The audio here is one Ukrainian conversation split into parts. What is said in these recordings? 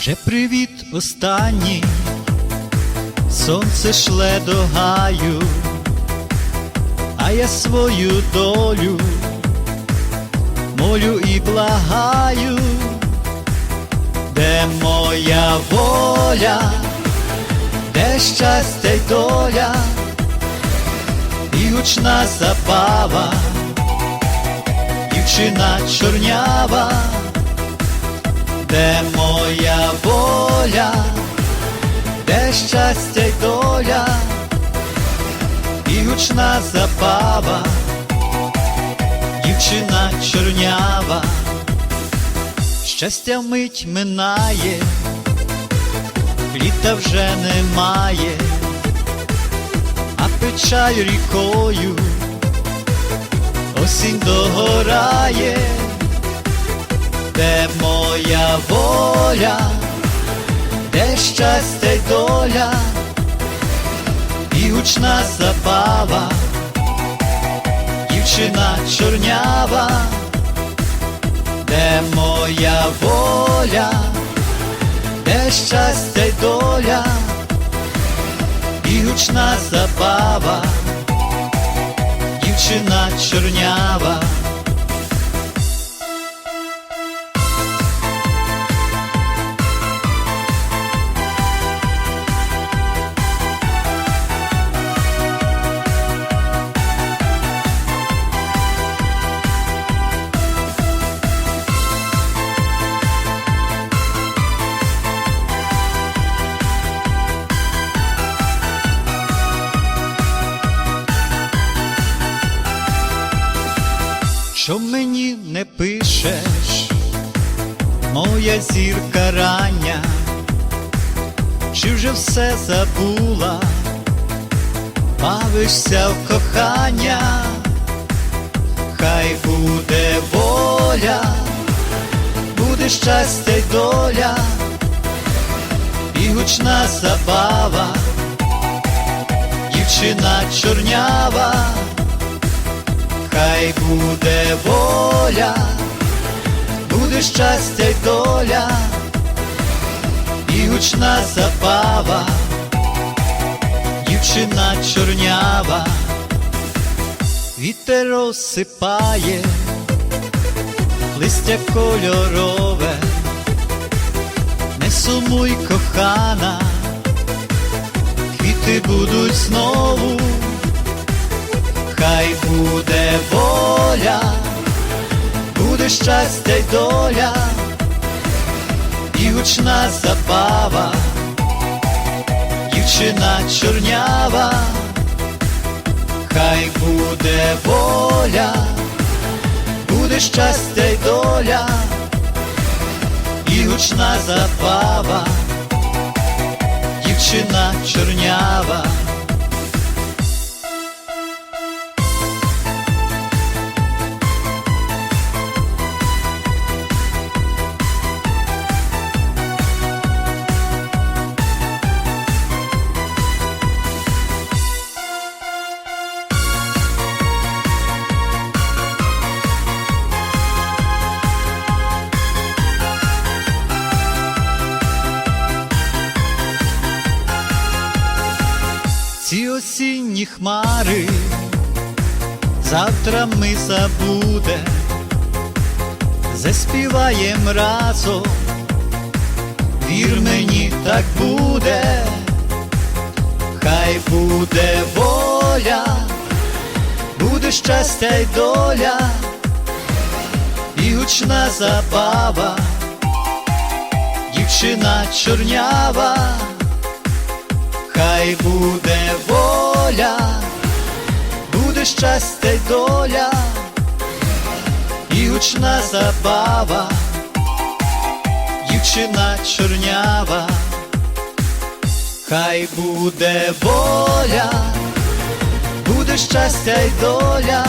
Вже привіт останній, сонце шле до гаю, а я свою долю молю і благаю, де моя воля, де щастя й доля, і гучна забава, дівчина чорнява і гучна забава, дівчина чорнява, щастя мить минає, літа вже немає, а печаль рікою осінь догорає. Де моя воля, де щастя й доля, гучна забава, дівчина чорнява, де моя воля, де щастя й доля, і гучна забава, дівчина чорнява. Що мені не пишеш, моя зірка рання, чи вже все забула, бавишся в кохання, хай буде воля, буде щастя й доля, і гучна забава, дівчина чорнява хай буде воля, буде щастя й доля, і гучна забава, дівчина чорнява, вітер розсипає, листя кольорове, не сумуй кохана, квіти будуть знову хай буде воля, буде щастя й доля, і гучна забава, дівчина чорнява, хай буде воля, буде щастя й доля, і гучна забава, дівчина чорнява. Осінні хмари, завтра ми забуде, заспіваєм разом, вір мені так буде, хай буде воля, буде щастя й доля, і гучна забава, дівчина чорнява. Хай буде воля, буде щастя й доля, і гучна забава, дівчина чорнява, хай буде воля, буде щастя й доля,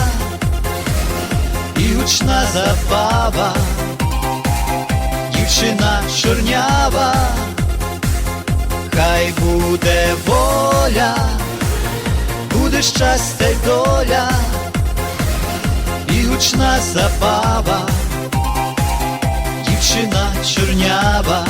і гучна забава, дівчина чорнява. Хай буде воля, буде щастя й доля, і гучна забава, дівчина чорнява.